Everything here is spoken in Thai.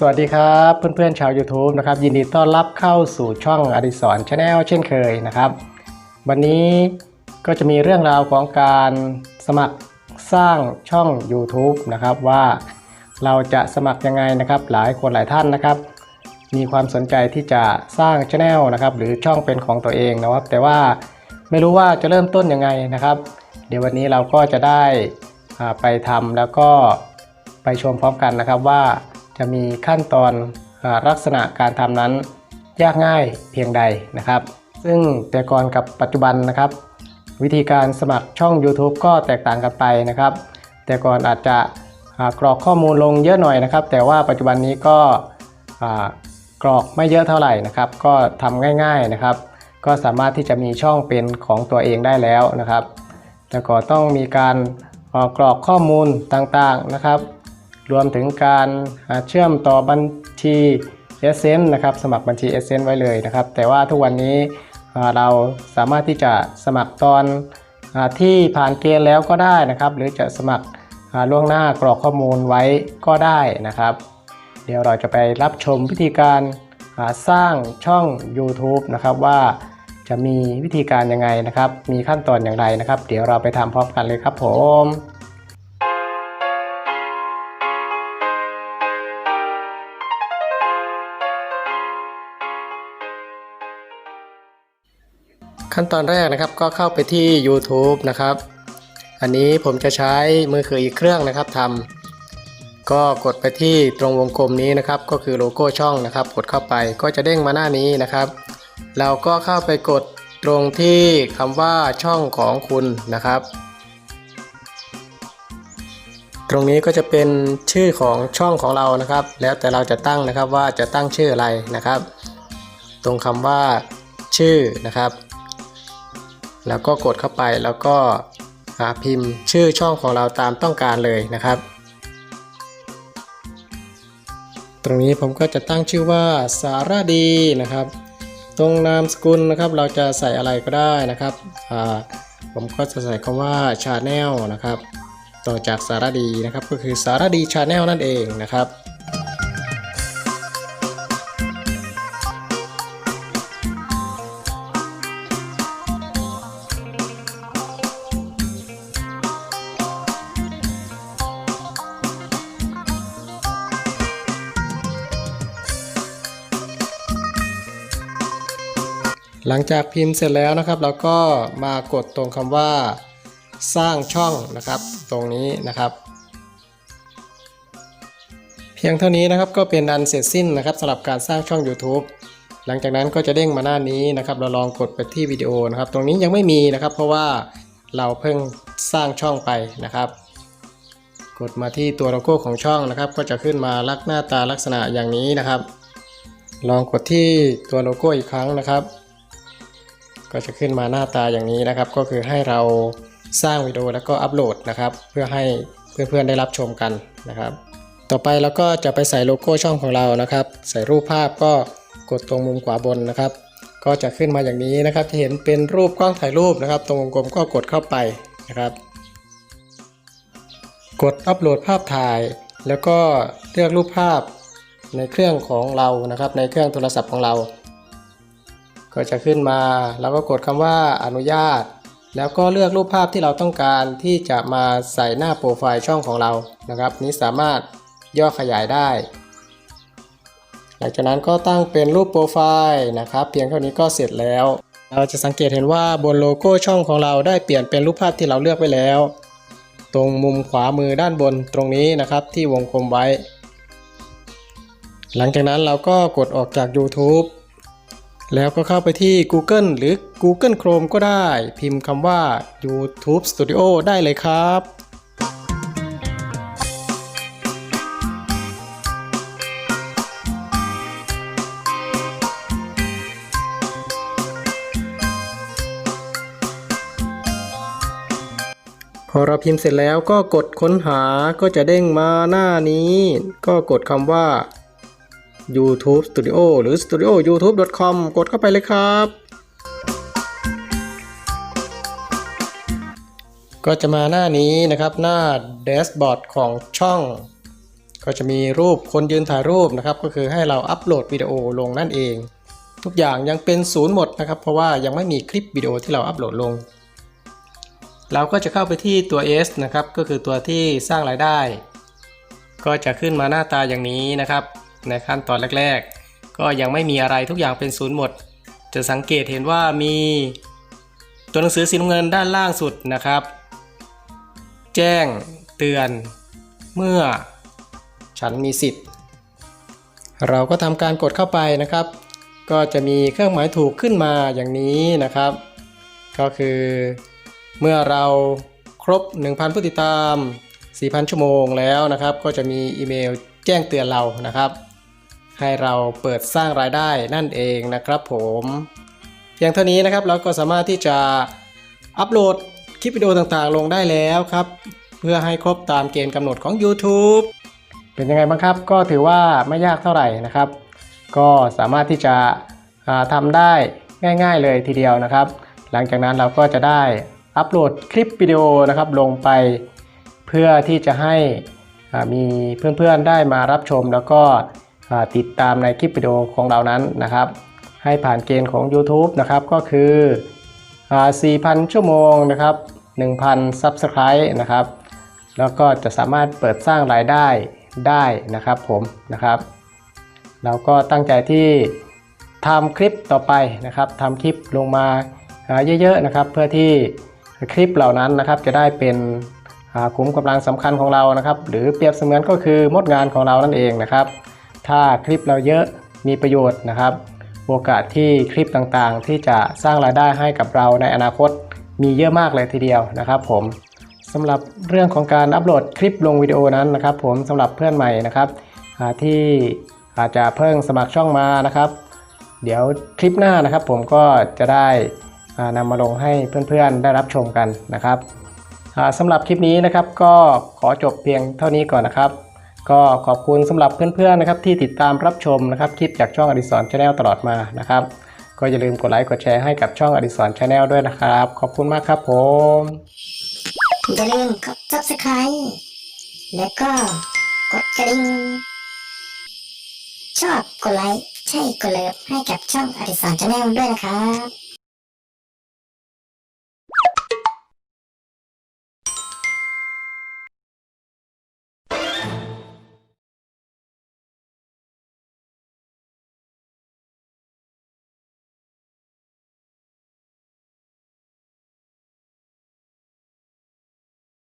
สวัสดีครับเพื่อนๆชาว YouTube นะครับยินดีต้อนรับเข้าสู่ช่องอดิศรชาแนลเช่นเคยนะครับ วันนี้ก็จะมีเรื่องราวของการสมัครสร้างช่อง YouTube นะครับว่าเราจะสมัครยังไงนะครับ หลายคนหลายท่านนะครับ มีความสนใจที่จะสร้างช anel นะครับหรือช่องเป็นของตัวเองนะครับ แต่ว่าไม่รู้ว่าจะเริ่มต้นยังไงนะครับ เดี๋ยววันนี้เราก็จะได้ไปทำแล้วก็ไปชมพร้อมกันนะครับว่า จะมีขั้นตอนลักษณะการทำนั้นยากง่ายเพียงใดนะครับ ซึ่งแต่ก่อนกับปัจจุบันนะครับ วิธีการสมัครช่อง YouTube ก็แตกต่างกันไปนะครับ แต่ก่อนอาจจะกรอกข้อมูลลงเยอะหน่อยนะครับ แต่ว่าปัจจุบันนี้ก็กรอกไม่เยอะเท่าไหร่นะครับ ก็ทำง่ายๆนะครับ ก็สามารถที่จะมีช่องเป็นของตัวเองได้แล้วนะครับ แต่ก็ต้องมีการกรอกข้อมูลต่างๆนะครับ รวมถึงการเชื่อมต่อบัญชี s อ n นะครับสมัครบัญชี s อ n ไว้เลยนะครับ แต่ว่าทุกวันนี้เราสามารถที่จะสมัครตอนที่ผ่านเกณฑ์แล้วก็ได้นะครับ หรือจะสมัครล่วงหน้ากรอกข้อมูลไว้ก็ได้นะครับ เดี๋ยวเราจะไปรับชมวิธีการสร้างช่อง YouTube นะครับว่าจะมีวิธีการยังไงนะครับ มีขั้นตอนอย่างไรนะครับ เดี๋ยวเราไปทำพร้อมกันเลยครับผม ขั้นตอนแรกนะครับก็เข้าไปที่ YouTube นะครับ อันนี้ผมจะใช้มือถืออีกเครื่องนะครับทำก็กดไปที่ตรงวงกลมนี้นะครับ ก็คือโลโก้ช่องนะครับ กดเข้าไปก็จะเด้งมาหน้านี้นะครับ เราก็เข้าไปกดตรงที่คำว่าช่องของคุณนะครับ ตรงนี้ก็จะเป็นชื่อของช่องของเรานะครับ แล้วแต่เราจะตั้งนะครับว่าจะตั้งชื่ออะไรนะครับ ตรงคำว่าชื่อนะครับ แล้วก็กดเข้าไปแล้วก็พิมพ์ชื่อช่องของเราตามต้องการเลยนะครับ ตรงนี้ผมก็จะตั้งชื่อว่าสารดีนะครับ ตรงนามสกุลนะครับเราจะใส่อะไรก็ได้นะครับ ผมก็จะใส่คำว่าชาแนลนะครับ ต่อจากสารดีนะครับก็คือสารดีชาแนลนั่นเองนะครับ หลังจากพิมพ์เสร็จแล้วนะครับเราก็มากดตรงคำว่า สร้างช่องนะครับตรงนี้นะครับ เพียงเท่านี้นะครับก็เป็นอันเสร็จสิ้นนะครับสำหรับการสร้างช่อง YouTube หลังจากนั้นก็จะเด้งมาหน้านี้นะครับ เราลองกดไปที่วิดีโอนะครับ ตรงนี้ยังไม่มีนะครับ เพราะว่าเราเพิ่งสร้างช่องไปนะครับ กดมาที่ตัวโลโก้ของช่องนะครับ ก็จะขึ้นมาลักหน้าตาลักษณะอย่างนี้นะครับ ลองกดที่ตัวโลโก้อีกครั้งนะครับ ก็จะขึ้นมาหน้าตาอย่างนี้นะครับ ก็คือให้เราสร้างวิดีโอแล้วก็อัปโหลดนะครับ เพื่อให้เพื่อนๆได้รับชมกันนะครับ ต่อไปเราก็จะไปใส่โลโก้ช่องของเรานะครับ ใส่รูปภาพก็กดตรงมุมขวาบนนะครับ ก็จะขึ้นมาอย่างนี้นะครับที่เห็นเป็นรูปกล้องถ่ายรูปนะครับ ตรงวงกลมก็กดเข้าไปนะครับ กดอัปโหลดภาพถ่าย แล้วก็เลือกรูปภาพในเครื่องของเรานะครับ ในเครื่องโทรศัพท์ของเรา ก็จะขึ้นมา แล้วก็กดคำว่าอนุญาต แล้วก็เลือกรูปภาพที่เราต้องการที่จะมาใส่หน้าโปรไฟล์ช่องของเรานะครับ นี้สามารถย่อขยายได้ หลังจากนั้นก็ตั้งเป็นรูปโปรไฟล์นะครับ เพียงเท่านี้ก็เสร็จแล้ว เราจะสังเกตเห็นว่าบนโลโก้ช่องของเราได้เปลี่ยนเป็นรูปภาพที่เราเลือกไว้แล้ว ตรงมุมขวามือด้านบนตรงนี้นะครับที่วงกลมไว้ หลังจากนั้นเราก็กดออกจาก YouTube แล้วก็เข้าไปที่ Google หรือ Google Chrome ก็ได้ พิมพ์คำว่า YouTube Studio ได้เลยครับ พอเราพิมพ์เสร็จแล้วก็กดค้นหาก็จะเด้งมาหน้านี้ ก็กดคำว่า YouTube Studio หรือ studio youtube.com กดเข้าไปเลยครับ ก็จะมาหน้านี้นะครับหน้าแดชบอร์ดของช่องก็ก็จะมีรูปคนยืนถ่ายรูปนะครับ ก็คือให้เราอัปโหลดวิดีโอลงนั่นเอง ทุกอย่างยังเป็นศูนย์หมดนะครับ เพราะว่ายังไม่มีคลิปวิดีโอที่เราอัปโหลดลง เราก็จะเข้าไปที่ตัว S นะครับ ก็คือตัวที่สร้างรายได้ ก็จะขึ้นมาหน้าตาอย่างนี้นะครับ ในขั้นตอนแรก ๆ ก็ยังไม่มีอะไรทุกอย่างเป็นศูนย์หมด จะสังเกตเห็นว่ามีตัวหนังสือสีน้ำเงินด้านล่างสุดนะครับ แจ้งเตือนเมื่อฉันมีสิทธิ์ เราก็ทำการกดเข้าไปนะครับ ก็จะมีเครื่องหมายถูกขึ้นมาอย่างนี้นะครับ ก็คือเมื่อเราครบ 1,000 ผู้ติดตาม 4,000 ชั่วโมงแล้วนะครับ ก็จะมีอีเมลแจ้งเตือนเรานะครับ ให้เราเปิดสร้างรายได้นั่นเองนะครับผมเพียงเท่านี้นะครับเราก็สามารถที่จะอัปโหลดคลิปวิดีโอต่างๆ ลงได้แล้วครับ เพื่อให้ครบตามเกณฑ์กำหนดของ YouTube เป็นยังไงบ้างครับ ก็ถือว่าไม่ยากเท่าไหร่นะครับ ก็สามารถที่จะทำได้ง่าย ๆ เลยทีเดียวนะครับ หลังจากนั้นเราก็จะได้อัปโหลดคลิปวิดีโอนะครับลงไป เพื่อที่จะให้มีเพื่อนๆได้มารับชมแล้วก็ ติดตามในคลิปวิดีโอของเรานั้นนะครับ ให้ผ่านเกณฑ์ของ YouTube นะครับก็คือ 4,000 ชั่วโมงนะครับ 1,000 Subscribe นะครับ แล้วก็จะสามารถเปิดสร้างรายได้ได้นะครับผมนะครับเราก็ตั้งใจที่ทำคลิปต่อไปนะครับทำคลิปลงมาเยอะๆนะครับ เพื่อที่คลิปเหล่านั้นนะครับจะได้เป็นอ่าขุมกำลังสำคัญของเรานะครับ หรือเปรียบเสมือนก็คือมดงานของเรานั่นเองนะครับ ถ้าคลิปเราเยอะมีประโยชน์นะครับ โอกาสที่คลิปต่างๆ ที่จะสร้างรายได้ให้กับเราในอนาคตมีเยอะมากเลยทีเดียวนะครับผมสำหรับเรื่องของการอัปโหลดคลิปลงวิดีโอนั้นนะครับ ผมสำหรับเพื่อนใหม่นะครับที่อาจจะเพิ่งสมัครช่องมานะครับ เดี๋ยวคลิปหน้านะครับ ผมก็จะได้นำมาลงให้เพื่อนๆได้รับชมกันนะครับสำหรับคลิปนี้นะครับก็ขอจบเพียงเท่านี้ก่อนนะครับ ก็ขอบคุณสำหรับเพื่อนๆนะครับที่ติดตามรับชมนะครับคลิปจากช่องอดิสรชาแนลตลอดมานะครับ ก็อย่าลืมกดไลค์กดแชร์ให้กับช่องอดิสรชาแนลด้วยนะครับ ขอบคุณมากครับผมอย่าลืมกด subscribe แล้วก็กดกระดิ่งชอบกดไลค์ใช่กดเลิฟให้กับช่องอดิสรชาแนลด้วยนะครับ